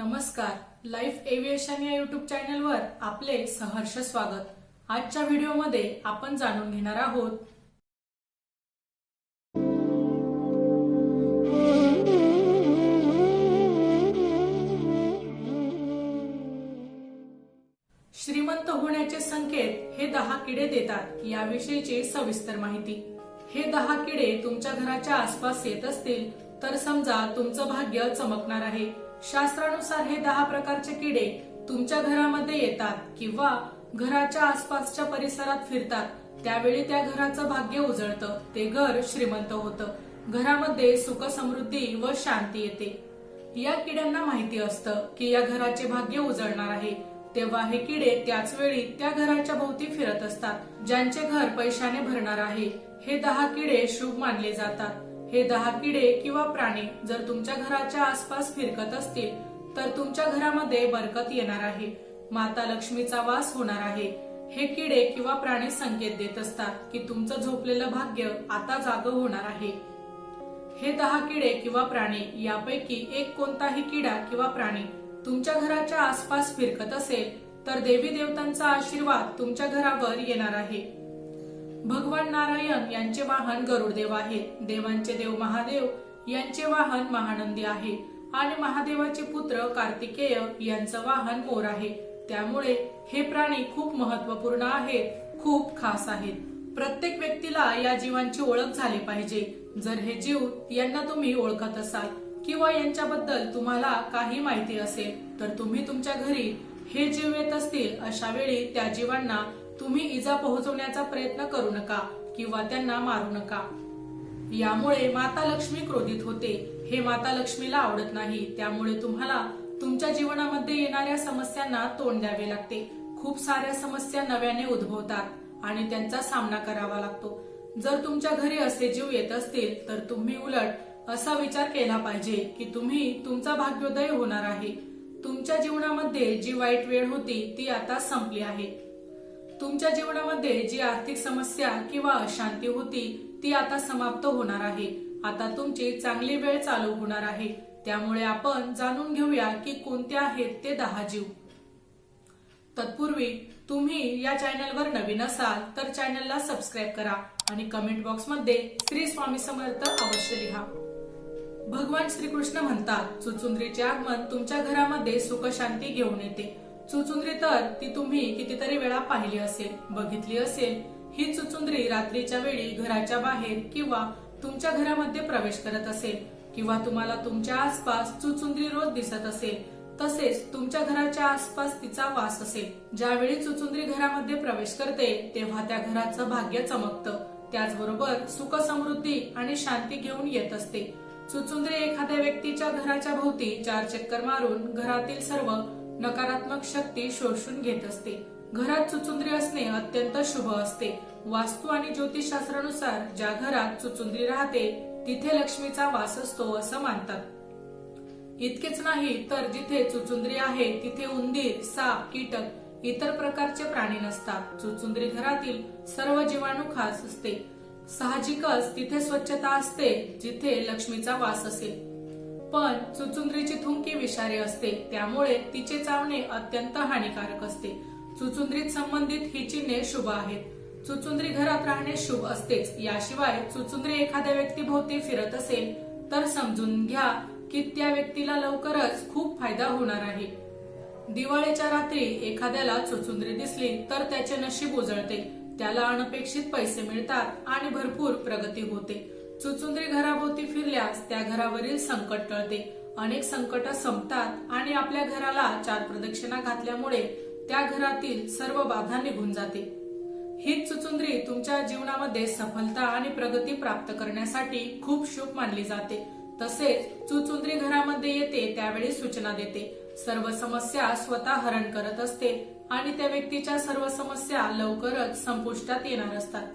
नमस्कार. Life aviation या YouTube चॅनलवर आपले सहर्ष स्वागत. आजच्या व्हिडिओमध्ये आपण जाणून घेणार आहोत श्रीमंत होण्याचे संकेत हे दहा किडे देतात याविषयीची सविस्तर माहिती. हे दहा किडे तुमच्या घराच्या आसपास येत असतील तर समजा तुमचं भाग्य चमकणार आहे. शास्त्रानुसार हे दहा प्रकारचे किडे तुमच्या घरामध्ये येतात किंवा घराच्या आसपासच्या परिसरात फिरतात. त्यावेळी त्या घराचं भाग्य उजळतं. ते घर श्रीमंत होतं. घरामध्ये सुख समृद्धी व शांती येते. या किड्यांना माहिती असतं की या घराचे भाग्य उजळणार आहे. तेव्हा हे किडे त्याच वेळी त्या घराच्या भोवती फिरत असतात ज्यांचे घर पैशाने भरणार आहे. हे दहा किडे शुभ मानले जातात. हे दहा किडे किंवा प्राणी जर तुमच्या घराच्या आसपास फिरकत असतील तर तुमच्या घरामध्ये बरकत येणार आहे. माता लक्ष्मीचा वास होणार आहे. हे किडे किंवा प्राणी संकेत देत असतात की तुमचं झोपलेलं भाग्य आता जाग होणार आहे. हे दहा किडे किंवा प्राणी यापैकी एक कोणताही किडा किंवा प्राणी तुमच्या घराच्या आसपास फिरकत असेल तर देवी देवतांचा आशीर्वाद तुमच्या घरावर येणार आहे. भगवान नारायण यांचे वाहन गरुडदेव आहे. देवांचे देव महादेव यांचे वाहन महानंदी आहे. आणि महादेवाचे पुत्र कार्तिकेय यांचं वाहन मोर आहे. त्यामुळे हे प्राणी खूप महत्त्वपूर्ण आहेत खूप खास आहेत. प्रत्येक व्यक्तीला या जीवांची ओळख झाली पाहिजे. जर हे जीव यांना तुम्ही ओळखत असाल किंवा यांच्याबद्दल तुम्हाला काही माहिती असेल तर तुम्ही तुमच्या घरी हे जीव येत असतील अशा वेळी त्या जीवांना तुम्ही इजा पोहोचवण्याचा प्रयत्न करू नका किंवा त्यांना मारू नका. यामुळे माता लक्ष्मी क्रोधित होते. हे माता लक्ष्मीला आवडत नाही. त्यामुळे तुम्हाला तुमच्या जीवनामध्ये येणाऱ्या समस्यांना तोंड द्यावे लागते. खूप साऱ्या समस्या नव्याने उद्भवतात आणि त्यांचा सामना करावा लागतो. जर तुमच्या घरी असे जीव येत असतील तर तुम्ही उलट असा विचार केला पाहिजे की तुम्ही तुमचा भाग्योदय होणार आहे. तुमच्या जीवनामध्ये जी वाईट वेळ होती ती आता संपली आहे. तुमच्या जीवनामध्ये जी आर्थिक समस्या किंवा अशांती होती ती आता समाप्त होणार आहे. आता तुमची चांगली वेळ चालू होणार आहे. त्यामुळे आपण जाणून घेऊया की कोणते आहेत ते दहा जीव. तत्पूर्वी तुम्ही या चॅनलवर नवीन असाल तर चॅनलला सबस्क्राईब करा आणि कमेंट बॉक्समध्ये श्री स्वामी समर्थ अवश्य लिहा. भगवान श्रीकृष्ण म्हणतात चुचुंद्रीचे आगमन तुमच्या घरामध्ये सुख शांती घेऊन येते. चुचुंद्री तर ती तुम्ही कितीतरी वेळा पाहिली असेल बघितली असेल. ही चुचुंद्री रात्रीच्या वेळी घराच्या बाहेर किंवा तुमच्या घरामध्ये प्रवेश करत असेल किंवा तुम्हाला तुमच्या आसपास चुचुंद्री रोज दिसत असेल तसेच तुमच्या घराच्या आसपास तिचा वास असेल. ज्यावेळी चुचुंद्री घरामध्ये प्रवेश करते तेव्हा त्या घराचं भाग्य चमकतं. त्याचबरोबर सुख समृद्धी आणि शांती घेऊन येत असते. चुचुंद्री एखाद्या व्यक्तीच्या घराच्या भोवती चार चक्कर मारून घरातील सर्व नकारात्मक शक्ती शोषून घेत असते. घरात चुचुंद्री असणे अत्यंत शुभ असते. वास्तू आणि ज्योतिषशास्त्रानुसार ज्या घरात चुचुंद्री राहते तिथे लक्ष्मीचा वास असतो असं मानतात. इतकेच नाही तर जिथे चुचुंद्री आहे तिथे उंदीर साप कीटक इतर प्रकारचे प्राणी नसतात. चुचुंद्री घरातील सर्व जीवाणू खास असते. साहजिकच तिथे स्वच्छता असते जिथे लक्ष्मीचा वास असेल. पण चुचुंद्रीची थुंकी विषारी असते. त्यामुळे तिचे चावणे अत्यंत हानिकारक असते. चुचुंद्रीत संबंधित ही चिन्हे शुभ आहेत. चुचुंद्री घरात राहणे शुभ असतेच. याशिवाय चुचुंद्री एखाद्या व्यक्तीभोवती फिरत असेल तर समजून घ्या की त्या व्यक्तीला लवकरच खूप फायदा होणार आहे. दिवाळीच्या रात्री एखाद्याला चुचुंद्री दिसली तर त्याचे नशीब उजळते. त्याला अनपेक्षित पैसे मिळतात आणि भरपूर प्रगती होते. चुचुंद्री घराभोवती फिरल्यास त्या घरावरील संकट टळते. अनेक संकट संपतात आणि आपल्या घराला चार प्रदक्षिणा घातल्यामुळे त्या घरातील सर्व बाधा निघून जाते. हीच चुचुंद्री तुमच्या जीवनामध्ये सफलता आणि प्रगती प्राप्त करण्यासाठी खूप शुभ मानली जाते. तसेच चुचुंद्री घरामध्ये येते त्यावेळी सूचना देते. सर्व समस्या स्वतः हरण करत असते आणि त्या व्यक्तीच्या सर्व समस्या लवकरच संपुष्टात येणार असतात.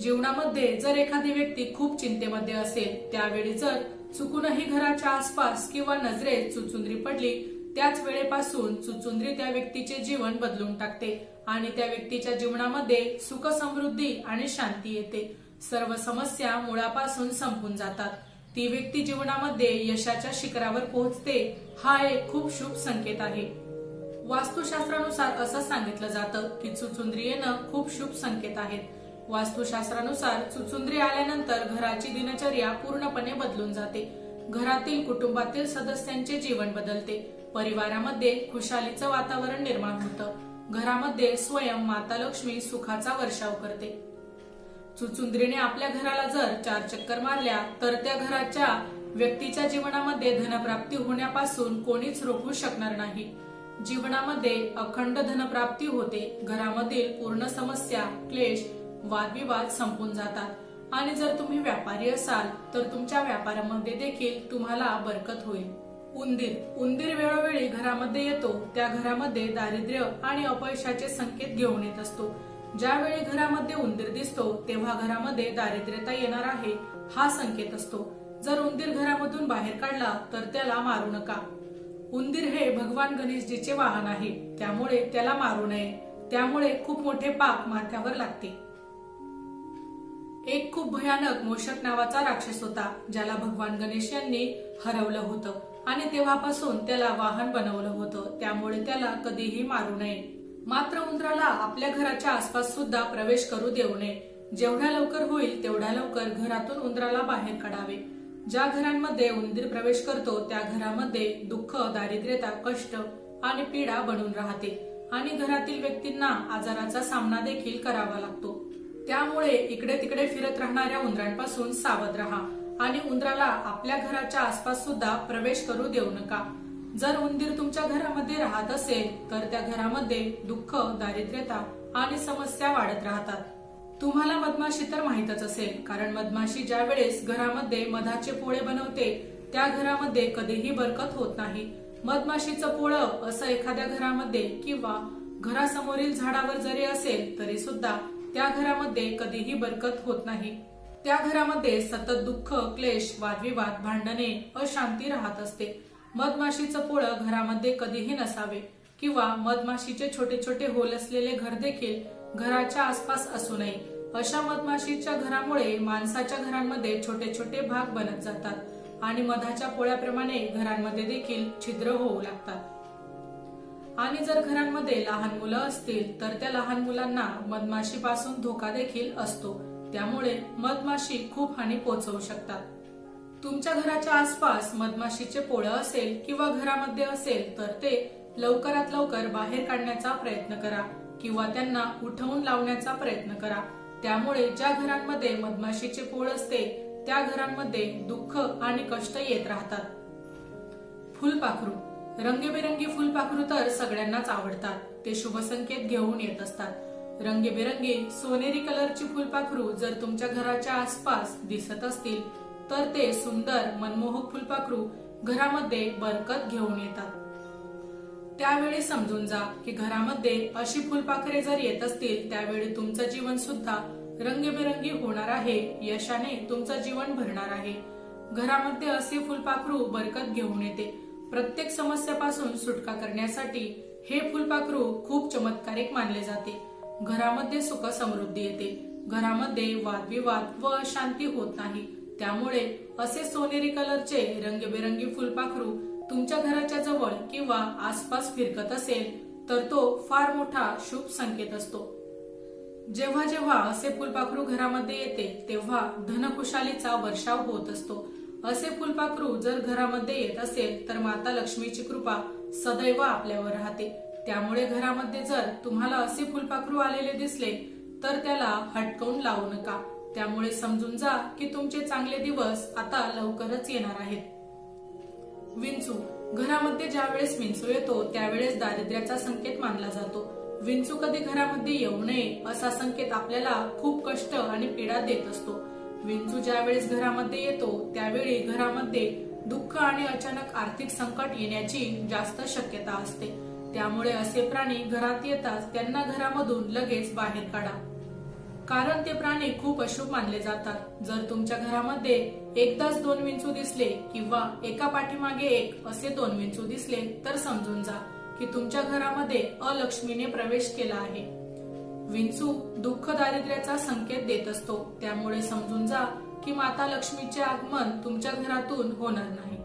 जीवनामध्ये जर एखादी व्यक्ती खूप चिंतेमध्ये असेल त्यावेळी जर चुकूनही घराच्या आसपास किंवा नजरेत चुचुंद्री पडली त्याच वेळेपासून चुचुंद्री त्या व्यक्तीचे जीवन बदलून टाकते आणि त्या व्यक्तीच्या जीवनामध्ये सुख समृद्धी आणि शांती येते. सर्व समस्या मुळापासून संपून जातात. ती व्यक्ती जीवनामध्ये यशाच्या शिखरावर पोहोचते हा एक खूप शुभ संकेत आहे. वास्तुशास्त्रानुसार असं सांगितलं जातं की चुचुंद्री येणं खूप शुभ संकेत आहेत. वास्तुशास्त्रानुसार चुचुंद्री आल्यानंतर घराची दिनचर्या पूर्णपणे बदलून जाते. घरातील कुटुंबातील सदस्यांचे जीवन बदलते. परिवारामध्ये खुशालीचं वातावरण निर्माण होतं. घरामध्ये स्वयं माता लक्ष्मी सुखाचा वर्षाव करते. चुचुंद्रीने आपल्या घराला जर चार चक्कर मारल्या तर त्या घराच्या व्यक्तीच्या जीवनामध्ये धनप्राप्ती होण्यापासून कोणीच रोखू शकणार नाही. जीवनामध्ये अखंड धनप्राप्ती होते. घरामधील पूर्ण समस्या क्लेश वादविवाद संपून जातात. आणि जर तुम्ही व्यापारी असाल तर तुमच्या व्यापारामध्ये देखील तुम्हाला बरकत होईल. उंदीर. उंदीर वेळोवेळी घरामध्ये येतो. त्या घरामध्ये दारिद्र्य आणि अपयशाचे संकेत घेऊन येत असतो. ज्यावेळी घरामध्ये उंदीर दिसतो तेव्हा घरामध्ये दारिद्र्यता येणार आहे हा संकेत असतो. जर उंदीर घरामधून बाहेर काढला तर त्याला मारू नका. उंदीर हे भगवान गणेशजीचे वाहन आहे. त्यामुळे त्याला मारू नये. त्यामुळे खूप मोठे पाप माथ्यावर लागते. एक खूप भयानक मोषक नावाचा राक्षस होता ज्याला भगवान गणेश यांनी हरवलं होतं. आणि तेव्हापासून त्याला वाहन बनवलं होतं त्यामुळे त्याला कधीही मारू नये. मात्र उंदराला आपल्या घराच्या आसपास सुद्धा प्रवेश करू देऊ नये. जेवढ्या लवकर होईल तेवढ्या लवकर घरातून उंदराला बाहेर काढावे. ज्या घरांमध्ये उंदीर प्रवेश करतो त्या घरामध्ये दुःख दारिद्र्यता कष्ट आणि पीडा बनून राहते. आणि घरातील व्यक्तींना आजाराचा सामना देखील करावा लागतो. त्यामुळे इकडे तिकडे फिरत राहणाऱ्या उंदरांपासून सावध राहा आणि उंदराला आपल्या घराच्या आसपास सुद्धा प्रवेश करू देऊ नका. जर उंदीर तुमच्या घरामध्ये राहत असेल तर त्या घरामध्ये दुःख दारिद्र्यता आणि समस्या वाढत राहतात. तुम्हाला मधमाशी तर माहीतच असेल कारण मधमाशी ज्या वेळेस घरामध्ये मधाचे पोळे बनवते त्या घरामध्ये कधीही बरकत होत नाही. मधमाशीचं पोळं असं एखाद्या घरामध्ये किंवा घरासमोरील झाडावर जरी असेल तरी सुद्धा त्या घरामध्ये कधीही बरकत होत नाही. त्या घरामध्ये सतत दुःख क्लेश वादविवाद भांडणे अशांती राहत असते. मधमाशीचं पोळं घरामध्ये कधीही नसावे किंवा मधमाशीचे छोटे छोटे होल असलेले घर देखील घराच्या आसपास असू नये. अशा मधमाशीच्या घरामुळे माणसाच्या घरांमध्ये छोटे छोटे भाग बनत जातात आणि मधाच्या पोळ्याप्रमाणे घरांमध्ये देखील छिद्र होऊ लागतात. आणि जर घरांमध्ये लहान मुलं असतील तर त्या लहान मुलांना मधमाशीपासून धोका देखील असतो. त्यामुळे मधमाशी खूप हानी पोहोचवू शकतात. तुमच्या घराच्या आसपास मधमाशीचे पोळं असेल किंवा घरामध्ये असेल तर ते लवकरात लवकर बाहेर काढण्याचा प्रयत्न करा किंवा त्यांना उठवून लावण्याचा प्रयत्न करा. त्यामुळे ज्या घरांमध्ये मधमाशीचे पोळ असते त्या घरांमध्ये दुःख आणि कष्ट येत राहतात. फुलपाखरू रंगीबेरंगी फुलपाखरू तर सगळ्यांनाच आवडतात. ते शुभ संकेत घेऊन येत असतात. रंगीबेरंगी सोनेरी कलरची फुलपाखरू जर तुमच्या घराच्या आसपास दिसत असतील तर ते सुंदर मनमोहक फुलपाखरू घरामध्ये बरकत घेऊन येतात. त्यावेळी समजून जा की घरामध्ये अशी फुलपाखरे जर येत असतील त्यावेळी तुमचं जीवन सुद्धा रंगीबेरंगी होणार आहे. यशाने तुमचं जीवन भरणार आहे. घरामध्ये असे फुलपाखरू बरकत घेऊन येते. प्रत्येक समस्यापासून सुटका करण्यासाठी हे फुलपाखरू खूप चमत्कारिक मानले जाते. घरामध्ये सुख समृद्धी येते. घरामध्ये वादविवाद व अशांती होत नाही. त्यामुळे असे सोनेरी कलरचे रंगीबेरंगी फुलपाखरू तुमच्या घराच्या जवळ किंवा आसपास फिरकत असेल तर तो फार मोठा शुभ संकेत असतो. जेव्हा जेव्हा असे फुलपाखरू घरामध्ये येते तेव्हा धनकुशालीचा वर्षाव होत असतो. असे फुलपाखरू जर घरामध्ये येत असेल तर माता लक्ष्मीची कृपा सदैव आपल्यावर राहते. त्यामुळे घरामध्ये जर तुम्हाला असे फुलपाखरू आलेले दिसले तर त्याला हटकवून लावू नका. त्यामुळे समजून जा की तुमचे चांगले दिवस आता लवकरच येणार आहेत. विंचू घरामध्ये ज्यावेळेस विंचू येतो त्यावेळेस दारिद्र्याचा संकेत मानला जातो. विंचू कधी घरामध्ये येऊ नये असा संकेत आपल्याला खूप कष्ट आणि पीडा देत असतो. विंचू ज्या वेळेस घरामध्ये येतो त्यावेळी घरामध्ये दुःख आणि अचानक आर्थिक संकट येण्याची जास्त शक्यता असते. त्यामुळे असे प्राणी घरात येतात त्यांना घरामधून लगेच बाहेर काढा. कारण ते प्राणी खूप अशुभ मानले जातात. जर तुमच्या घरामध्ये एकदाच दोन विंचू दिसले किंवा एका पाठीमागे एक असे दोन विंचू दिसले तर समजून जा की तुमच्या घरामध्ये अलक्ष्मीने प्रवेश केला आहे. विंचू दुःख दारिद्र्याचा संकेत देत असतो. त्यामुळे समजून जा की माता लक्ष्मीचे आगमन तुमच्या घरातून होणार नाही.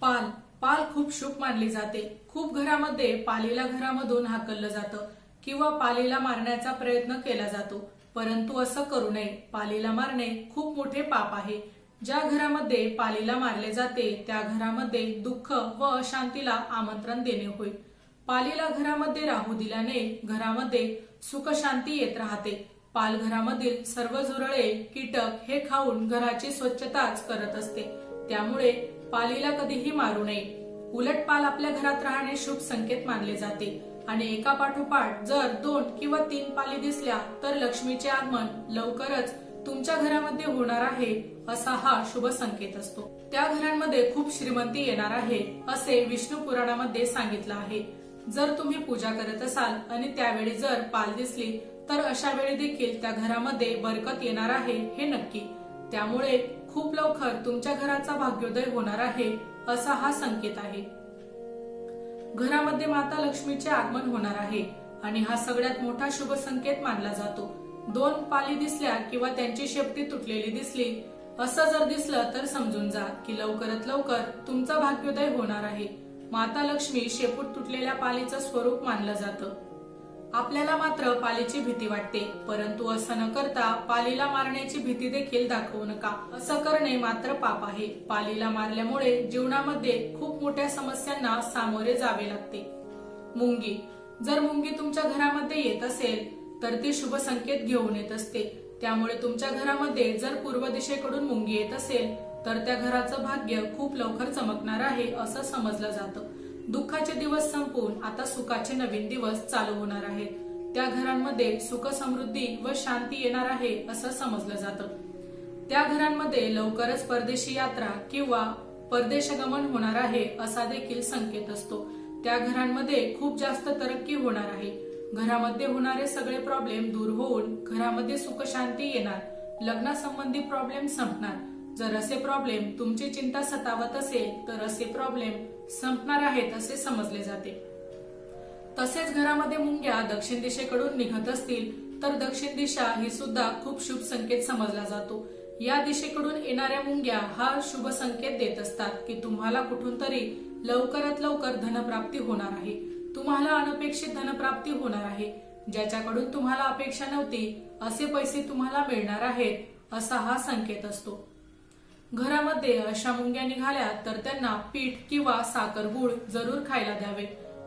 पाल पाल खूप शुभ मानली जाते. खूप घरामध्ये पालीला घरामधून हाकललं जातं किंवा पालीला मारण्याचा प्रयत्न केला जातो. परंतु असं करू नये. पालीला मारणे खूप मोठे पाप आहे. ज्या घरामध्ये पालीला मारले जाते त्या घरामध्ये दुःख व अशांतीला आमंत्रण देणे होईल पालीला घरामध्ये राहू दिल्याने घरामध्ये सुखशांती येत राहते. पालघरामधील सर्व झुरळे कीटक हे खाऊन घराची स्वच्छताच करत असते. त्यामुळे पालीला कधीही मारू नये. उलट पाल आपल्या घरात राहणे शुभ संकेत मानले जाते. आणि एका पाठोपाठ जर दोन किंवा तीन पाली दिसल्या तर लक्ष्मीचे आगमन लवकरच तुमच्या घरामध्ये होणार आहे असा हा शुभ संकेत असतो. त्या घरांमध्ये खूप श्रीमंती येणार आहे असे विष्णू पुराणामध्ये सांगितलं आहे. जर तुम्ही पूजा करत असाल आणि त्यावेळी जर पाल दिसली तर अशा वेळी देखील त्या घरामध्ये बरकत येणार आहे हे नक्की. त्यामुळे खूप लवकर तुमच्या घराचा भाग्योदय होणार आहे असा हा संकेत आहे. घरामध्ये माता लक्ष्मीचे आगमन होणार आहे आणि हा सगळ्यात मोठा शुभ संकेत मानला जातो. दोन पाली दिसल्या किंवा त्यांची शेपटी तुटलेली दिसली असं जर दिसलं तर समजून जा की लवकरात लवकर तुमचा भाग्योदय होणार आहे. माता लक्ष्मी शेपूट तुटलेल्या पालीचं स्वरूप मानलं जातं. आपल्याला मात्र पालीची भीती वाटते परंतु असं न करता पालीला मारण्याची भीती देखील दाखवू नका. असं करणे मात्र पाप आहे. पालीला मारल्यामुळे जीवनामध्ये खूप मोठ्या समस्यांना सामोरे जावे लागते. मुंगी जर मुंगी तुमच्या घरामध्ये येत असेल तर ती शुभ संकेत घेऊन येत असते. त्यामुळे तुमच्या घरामध्ये जर पूर्व दिशेकडून मुंगी येत असेल तर त्या घराचं भाग्य खूप लवकर चमकणार आहे असं समजलं जातं. दुःखाचे दिवस संपून आता सुखाचे नवीन दिवस चालू होणार आहेत. त्या घरांमध्ये सुख समृद्धी व शांती येणार आहे असं समजलं जातं. त्या घरांमध्ये लवकरच परदेशी यात्रा किंवा परदेशगमन होणार आहे असा देखील संकेत असतो. त्या घरांमध्ये खूप जास्त तरक्की होणार आहे. घरामध्ये होणारे सगळे प्रॉब्लेम दूर होऊन घरामध्ये सुख शांती येणार. लग्नासंबंधी प्रॉब्लेम संपणार. जर असे प्रॉब्लेम तुमची चिंता सतावत असेल तर असे प्रॉब्लेम संपणार आहेत असे समजले जाते. तसेच घरामध्ये मुंग्या दक्षिण दिशेकडून निघत असतील तर दक्षिण दिशा ही सुद्धा खूप शुभ संकेत समजला जातो. या दिशेकडून येणाऱ्या मुंग्या हा शुभ संकेत देत असतात की तुम्हाला कुठून तरी लवकरात लवकर धनप्राप्ती होणार आहे. तुम्हाला अनपेक्षित धनप्राप्ती होणार आहे. ज्याच्याकडून तुम्हाला अपेक्षा नव्हती असे पैसे तुम्हाला मिळणार आहेत असा हा संकेत असतो. घरामध्ये अशा मुंग्या निघाल्या तर त्यांना पीठ किंवा साखर गुळ जरूर खायला द्यावे.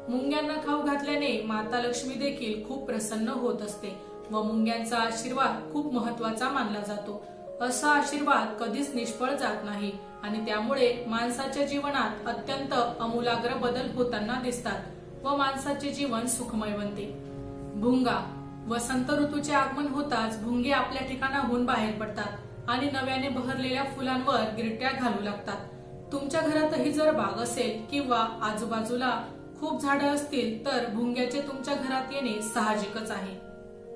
मुंग्यांना खाऊ घातल्याने माता लक्ष्मी देखील खूप प्रसन्न होत असते व मुंग्यांचा आशीर्वाद खूप महत्त्वाचा मानला जातो. असा आशीर्वाद कधीच निष्फळ जात नाही आणि त्यामुळे माणसाच्या जीवनात अत्यंत अमूलाग्र बदल होताना दिसतात व माणसाचे जीवन सुखमय बनते. भुंगा वसंत ऋतूचे आगमन होताच भुंगे आपल्या ठिकाणाहून बाहेर पडतात. आणि नव्याने बहरलेल्या फुलांवर गिरट्या घालू लागतात. तुमच्या घरातही जर बाग असेल किंवा आजूबाजूला खूप झाडं असतील तर भुंग्याचे तुमच्या घरात येणे साहजिकच आहे.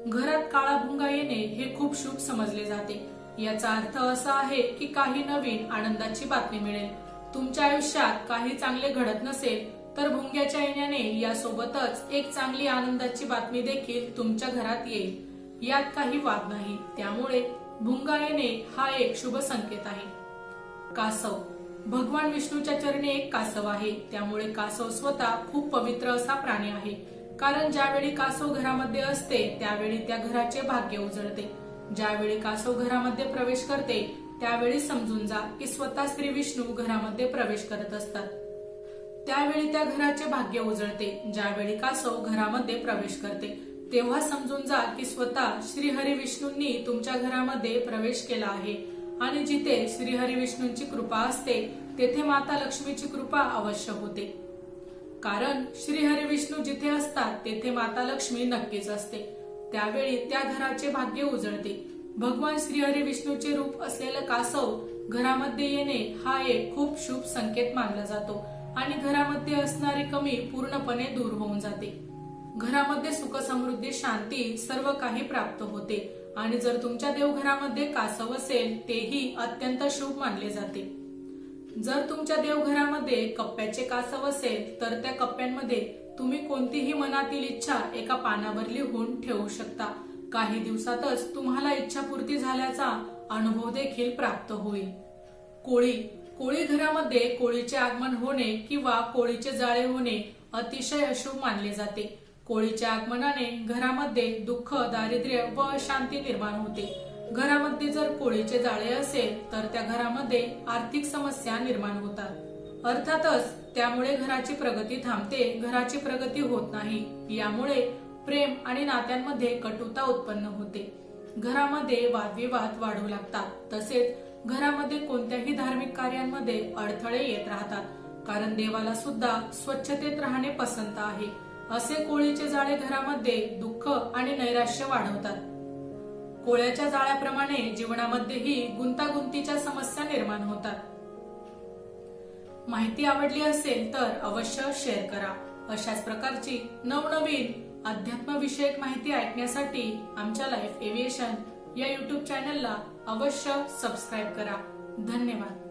घरात काळा भुंगा येणे हे खूप शुभ समजले जाते. याचा अर्थ असा आहे की काही नवीन आनंदाची बातमी मिळेल. तुमच्या आयुष्यात काही चांगले घडत नसेल तर भुंग्याच्या येण्याने यासोबतच एक चांगली आनंदाची बातमी देखील तुमच्या घरात येईल. यात काही वाद नाही. त्यामुळे भुंगा येणे हा एक शुभ संकेत आहे. कासव. भगवान विष्णूच्या चरणी एक कासव आहे. त्यामुळे कासव स्वतः खूप पवित्र असा प्राणी आहे. कारण ज्यावेळी कासव घरामध्ये असते त्यावेळी त्या घराचे भाग्य उजळते. ज्यावेळी कासव घरामध्ये प्रवेश करते त्यावेळी समजून जा की स्वतः श्री विष्णू घरामध्ये प्रवेश करत असतात. त्यावेळी त्या घराचे भाग्य उजळते. ज्यावेळी कासव घरामध्ये प्रवेश करते तेव्हा समजून जा की स्वतः श्रीहरी विष्णूंनी तुमच्या घरामध्ये प्रवेश केला आहे. आणि जिथे श्रीहरी विष्णूंची कृपा असते तेथे माता लक्ष्मीची कृपा अवश्य होते. कारण श्रीहरी विष्णू जिथे असतात तेथे माता लक्ष्मी नक्कीच असते. त्यावेळी त्या घराचे भाग्य उजळते. भगवान श्रीहरी विष्णूचे रूप असलेलं कासव घरामध्ये येणे हा एक खूप शुभ संकेत मानला जातो. आणि घरामध्ये असणारी कमी पूर्णपणे दूर होऊन जाते. घरामध्ये सुख समृद्धी शांती सर्व काही प्राप्त होते. आणि जर तुमच्या देवघरामध्ये कासव असेल तेही अत्यंत शुभ मानले जाते. जर तुमच्या देवघरामध्ये कप्प्याचे कासव असेल तर त्या कप्प्यांमध्ये तुम्ही कोणतीही मनातील इच्छा एका पानावर लिहून ठेवू शकता. काही दिवसातच तुम्हाला इच्छापूर्ती झाल्याचा अनुभव देखील प्राप्त होईल. कोळी. कोळी घरामध्ये कोळीचे आगमन होणे किंवा कोळीचे जाळे होणे अतिशय अशुभ मानले जाते. कोळीच्या आगमनाने घरामध्ये दुःख दारिद्र्य व अशांती निर्माण होते. घरामध्ये जर कोळीचे जाळे असेल तर त्या घरामध्ये आर्थिक समस्या निर्माण होतात. अर्थातच त्यामुळे घराची प्रगती थांबते घराची प्रगती होत नाही. यामुळे प्रेम आणि नात्यांमध्ये कटुता उत्पन्न होते. घरामध्ये वादविवाद वाढू लागतात. तसेच घरामध्ये कोणत्याही धार्मिक कार्यांमध्ये अडथळे येत राहतात. कारण देवाला सुद्धा स्वच्छतेत राहणे पसंत आहे. असे कोळीचे जाळे घरामध्ये दुःख आणि नैराश्य वाढवतात. कोळ्याच्या जाळ्याप्रमाणे जीवनामध्येही गुंतागुंतीच्या समस्या निर्माण होतात. माहिती आवडली असेल तर अवश्य शेअर करा. अशाच प्रकारची नवनवीन अध्यात्मविषयक माहिती ऐकण्यासाठी आमच्या लाईफ एव्हिएशन या युट्यूब चॅनलला अवश्य सबस्क्राईब करा. धन्यवाद.